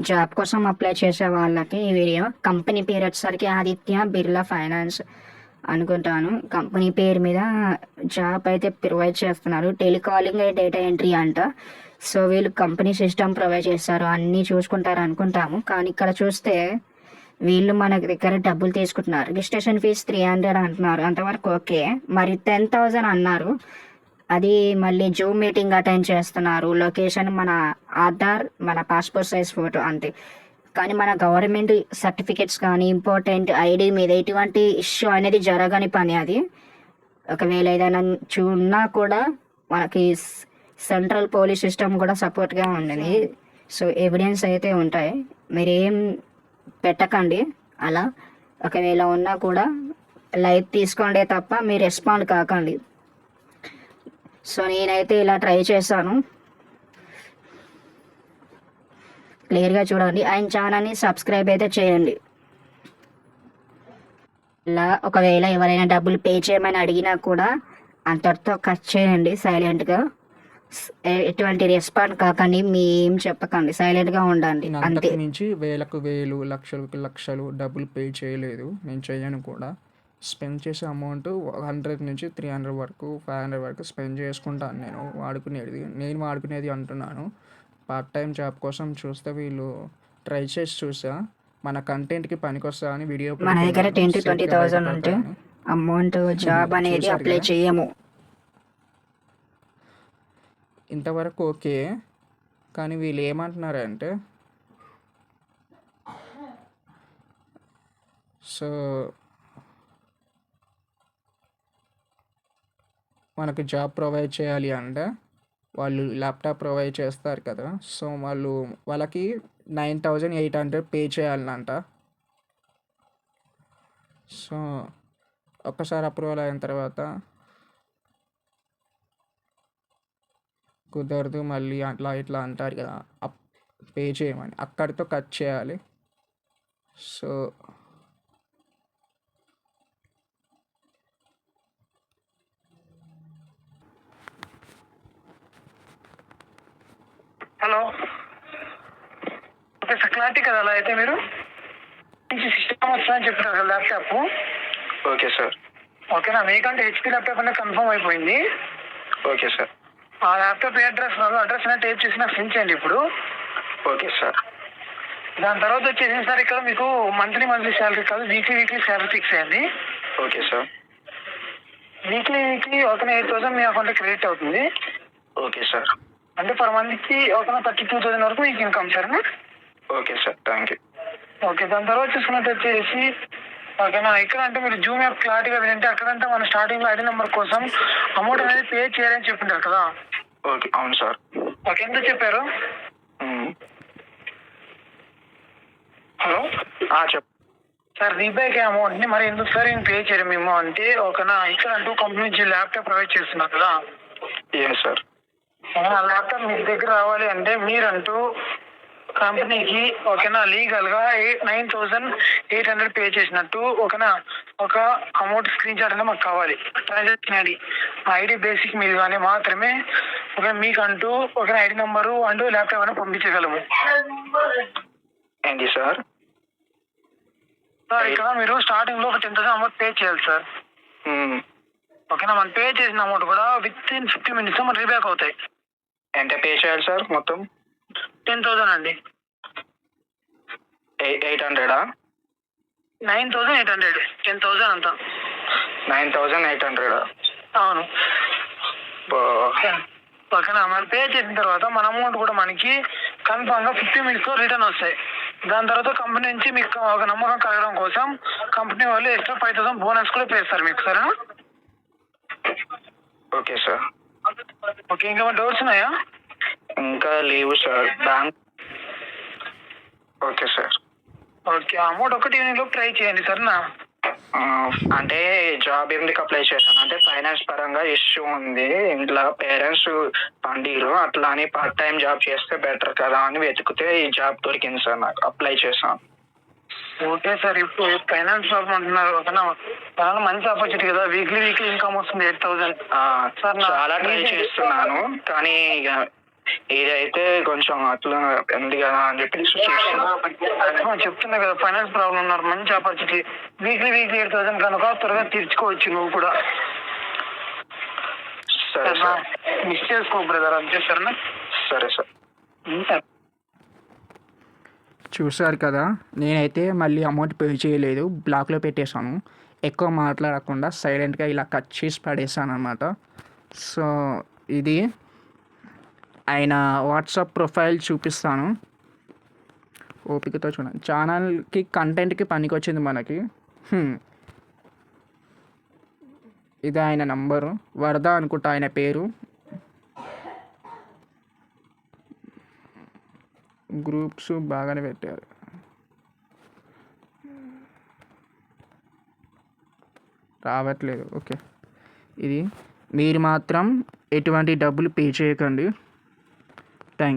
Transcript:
Job కోసం apply చేసే వాళ్ళకి ఈ వీడియో. కంపెనీ పేరు వచ్చేసరికి ఆదిత్య బిర్లా ఫైనాన్స్ అనుకుంటాను. కంపెనీ పేరు మీద జాబ్ అయితే ప్రొవైడ్ చేస్తున్నారు. టెలికాలింగ్ డేటా ఎంట్రీ అంట. సో వీళ్ళు కంపెనీ సిస్టమ్ ప్రొవైడ్ చేస్తారు. అన్నీ చూసుకుంటారు అనుకుంటాము. కానీ ఇక్కడ చూస్తే వీళ్ళు మన దగ్గర డబ్బులు తీసుకుంటున్నారు. రిజిస్ట్రేషన్ ఫీజ్ త్రీ హండ్రెడ్ అంటున్నారు. అంతవరకు ఓకే. మరి టెన్ థౌజండ్ అన్నారు. అది మళ్ళీ జూమ్ మీటింగ్ అటెండ్ చేస్తున్నారు. లొకేషన్ మన ఆధార్ మన పాస్పోర్ట్ సైజ్ ఫోటో అంతే. కానీ మన గవర్నమెంట్ సర్టిఫికెట్స్ కానీ ఇంపార్టెంట్ ఐడి మీద ఎటువంటి ఇష్యూ అనేది జరగని పని అది. ఒకవేళ ఏదైనా చూన్నా కూడా మనకి సెంట్రల్ పోలీస్ సిస్టమ్ కూడా సపోర్ట్గా ఉండేది సో ఎవిడెన్స్ అయితే ఉంటాయి. మీరు ఏం పెట్టకండి అలా. ఒకవేళ ఉన్నా కూడా లైట్ తీసుకోండి తప్ప మీరు రెస్పాండ్ కాకండి. సో నేనైతే ఇలా ట్రై చేశాను. క్లియర్గా చూడండి. ఆయన ఛానల్ని సబ్స్క్రైబ్ అయితే చేయండి. ఇలా ఒకవేళ ఎవరైనా డబ్బులు పే చేయమని అడిగినా కూడా అంతటితో కట్ చేయండి సైలెంట్గా. ఎటువంటి రెస్పాండ్ కాకండి మీ ఏం చెప్పకండి. సైలెంట్గా ఉండండి. అంతే. మించి వేలకు వేలు లక్షలకు లక్షలు డబ్బులు పే చేయలేదు. నేను చేయను కూడా. స్పెండ్ చేసే అమౌంట్ హండ్రెడ్ నుంచి త్రీ హండ్రెడ్ వరకు ఫైవ్ హండ్రెడ్ వరకు స్పెండ్ చేసుకుంటాను నేను వాడుకునేది. నేను వాడుకునేది అంటున్నాను. పార్ట్ టైం జాబ్ కోసం చూస్తే వీళ్ళు ట్రై చేసి చూసా. మన కంటెంట్కి పనికొస్తా అని వీడియో మన దగ్గర టెన్ టు ట్వంటీ థౌసండ్ ఉంటే అమౌంట్ జాబ్ అనేది చూసారు అప్లై? చేయము. ఇంతవరకు ఓకే. కానీ వీళ్ళు ఏమంటున్నారంటే సో మనకు జాబ్ ప్రొవైడ్ చేయాలి అంటే వాళ్ళు ల్యాప్టాప్ ప్రొవైడ్ చేస్తారు కదా. సో వాళ్ళు వాళ్ళకి nine thousand eight hundred pay చేయాలంట. సో ఒక్కసారి అప్రూవల్ అయిన తర్వాత కుదరదు మళ్ళీ అట్లా ఇట్లా అంటారు కదా. అప్ పే చేయమని. అక్కడితో కట్ చేయాలి. So hello. Okay sir clarity కదా అలా అయితే మీరు? మంచి సిస్టమ్ వస్తుందని కదా ల్యాప్టాప్ ఓకే సార్. ఓకేనా మీకంటే హెచ్పి ల్యాప్టాప్ అనేది కన్ఫర్మ్ అయిపోయింది. Okay sir. ఆ ల్యాప్టాప్ ఏ అడ్రస్ అడ్రస్ అనేది టైప్ చేసి నాకు సెండ్ చేయండి ఇప్పుడు. Okay sir. దాని తర్వాత వచ్చేసి సార్ ఇక్కడ మీకు మంత్లీ మంత్లీ శాలరీ కాదు వీక్లీ వీక్లీ శాలరీ ఫిక్స్ అయ్యింది ఓకే సార్. వీక్లీ వీక్లీ ఒక ఎయిట్ థౌసండ్ మీ అకౌంట్లో క్రెడిట్ అవుతుంది. Okay sir. అంటే పర్ మంత్కి ఒక థర్టీ టూ థౌసండ్ వరకు మీకు income sir okay sir thank you okay దాని తర్వాత చూసుకున్నట్టు వచ్చేసి ఓకేనా ఇక్కడ అంటే మీరు జూమ్ యాప్ క్లారిటీగా వినంటే అక్కడంటే మన స్టార్టింగ్లో ఐడి నెంబర్ కోసం అమౌంట్ అనేది పే చేయాలని చెప్పింటారు కదా? ఓకే అవును సార్. ఓకే ఎంత చెప్పారు. హలో? చెప్ సార్ రీబ్యాక్ అమౌంట్ని మరి ఎందుకు సార్ నేను పే చేయడం మేము? అంటే ఓకేనా ఇక్కడ అంటూ కంపెనీ నుంచి ల్యాప్టాప్ ప్రొవైడ్ చేస్తున్నారు కదా? ఏ సార్? ఆ ల్యాప్టాప్ మీ దగ్గర రావాలి అంటే మీరంటూ కంపెనీకి ఓకేనా లీగల్గా eight nine thousand eight hundred pay చేసినట్టు ఓకేనా ఒక అమౌంట్ స్క్రీన్ షాట్ అనేది మాకు కావాలి. ట్రాన్సాక్షన్ ఐడి ఐడి బేసిక్ మీద కానీ మాత్రమే ఓకే మీకంటూ ఒక ఐడి నెంబరు అంటూ ల్యాప్టాప్ అనేది పంపించగలము. ఏంటి సార్? సార్ ఇక్కడ మీరు స్టార్టింగ్లో ఒక టెన్ థౌసండ్ అమౌంట్ పే చేయాలి సార్. ఓకేనా మనం పే చేసిన అమౌంట్ కూడా విత్ ఇన్ ఫిఫ్టీ మినిట్స్ మన రీబ్యాక్ అవుతాయి. ఎంత పే చేయాలి సార్ మొత్తం? టెన్ థౌసండ్ అండి. Eight హండ్రెడా nine thousand eight hundred ten thousand అంతా. నైన్ థౌజండ్ ఎయిట్ హండ్రెడా అవును. ఓకేనా మనం పే చేసిన తర్వాత మన అమౌంట్ కూడా మనకి కన్ఫామ్గా ఫిఫ్టీ మినిట్స్లో రిటర్న్ వస్తాయి. దాని తర్వాత కంపెనీ నుంచి మీకు ఒక నమ్మకం కలగడం కోసం కంపెనీ వాళ్ళు ఎక్స్ట్రా ఫైవ్ థౌసండ్ బోనస్ కూడా పే చేస్తారు మీకు సరేనా? ఓకే సార్ ఓకే ఇంకా డౌట్స్ ఉన్నాయా? ఇంకా లేవు sir. Bank. Okay sir. Okay amount ఒకటి ఈవినింగ్లో ట్రై చేయండి సరేనా? ఆ, అంటే జాబ్ ఎందుకు అప్లై చేశాను? అంటే ఫైనాన్స్ పరంగా ఇష్యూ ఉంది. ఇంట్లో పేరెంట్స్ పండిరు. అట్లా అని పార్ట్ టైం జాబ్ చేస్తే బెటర్ కదా అని వెతికితే ఈ జాబ్ దొరికింది సార్ నాకు. అప్లై చేశాను. Okay sir. ఇప్పుడు ఫైనాన్స్ ప్రాబ్లం అంటున్నారు చాలా మంచి ఆపర్చునిటీ కదా. వీక్లీ వీక్లీ ఇన్కమ్ వస్తుంది ఎయిట్ థౌసండ్ సార్, నా- చాలా ట్రై చేస్తున్నాను. కానీ ఇదైతే కొంచెం అట్లా ఉంది కదా అని ఆ, చెప్తున్నా కదా ఫైనాన్స్ ప్రాబ్లం ఉన్నారు మంచి opportunity. Weekly weekly eight thousand కనుక త్వరగా తీర్చుకోవచ్చు నువ్వు కూడా. సరే సార్. మిస్ చేసుకో బ్రదర్ అంతే సరేనా సరే సార్. చూసారు కదా నేనైతే మళ్ళీ అమౌంట్ పే చేయలేదు బ్లాక్లో పెట్టేశాను. ఎక్కువ మాట్లాడకుండా సైలెంట్గా ఇలా కట్ చేసి పడేసాను అనమాట సో ఇది ఆయన వాట్సాప్ ప్రొఫైల్ చూపిస్తాను. ఓపికతో చూడండి. ఛానల్కి కంటెంట్కి పనికొచ్చింది మనకి. ఇది ఆయన నంబరు. వరద అనుకుంటా ఆయన పేరు. గ్రూప్స్ బాగానే పెట్టారు. రావట్లేదు. ఓకే. ఇది మీరు మాత్రం ఎటువంటి డబ్బులు పే చేయకండి. Thanks.